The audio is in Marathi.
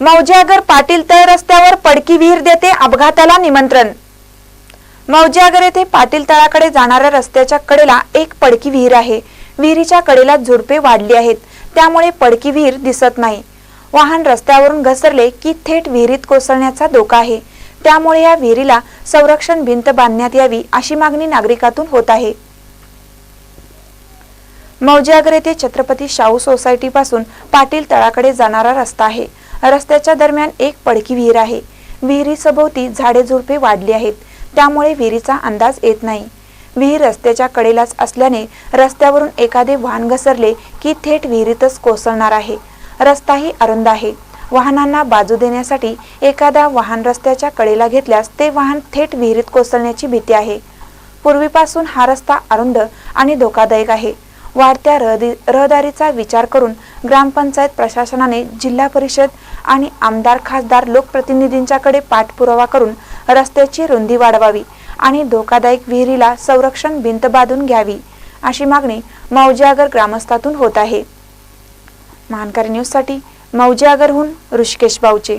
मौजागर पाटील तळ रस्त्यावर पडकी विहीर देते अपघाताला निमंत्रण. मौजागर येथे पाटील तळाकडे जाणाऱ्या रस्त्याच्या कडेला एक पडकी विहीर आहे. विहिरीच्या कडेला झुडपे वाढली आहेत. त्यामुळे पडकी विहीर दिसत नाही. वाहन रस्त्यावरून घसरले की थेट विहिरीत कोसळण्याचा धोका आहे. त्यामुळे या विहिरीला संरक्षण भिंत बांधण्यात यावी अशी मागणी नागरिकातून होत आहे. मौजागर येथे छत्रपती शाहू सोसायटी पासून पाटील तळाकडे जाणारा रस्ता आहे. रस्त्याच्या दरम्यान एक पडकी विहीर आहे. विहिरी सभोवती झाडे झुडपे वाढली आहेत. त्यामुळे विहिरीचा अंदाज येत नाही. विहीर रस्त्याच्या कडेलाच असल्याने रस्त्यावरून एखादे वाहन घसरले की थेट विहिरीतच कोसळणार आहे. रस्ताही अरुंद आहे. वाहनांना बाजू देण्यासाठी एखादा वाहन रस्त्याच्या कडेला घेतल्यास ते वाहन थेट विहिरीत कोसळण्याची भीती आहे. पूर्वीपासून हा रस्ता अरुंद आणि धोकादायक आहे. वाढत्या रहदी रहदारीचा विचार करून ग्रामपंचायत प्रशासनाने जिल्हा परिषद आणि आमदार खासदार लोकप्रतिनिधींच्याकडे पाठपुरावा करून रस्त्याची रुंदी वाढवावी आणि धोकादायक विहिरीला संरक्षण भिंत बांधून घ्यावी अशी मागणी मौजागर ग्रामस्थातून होत आहे. महानकारी न्यूजसाठी मौजागरहून ऋषिकेश बाऊचे